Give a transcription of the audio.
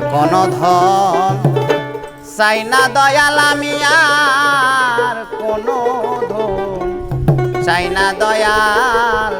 আর কোন ধন চাই না দয়াল আমি আর কোন ধন। চাই না দয়াল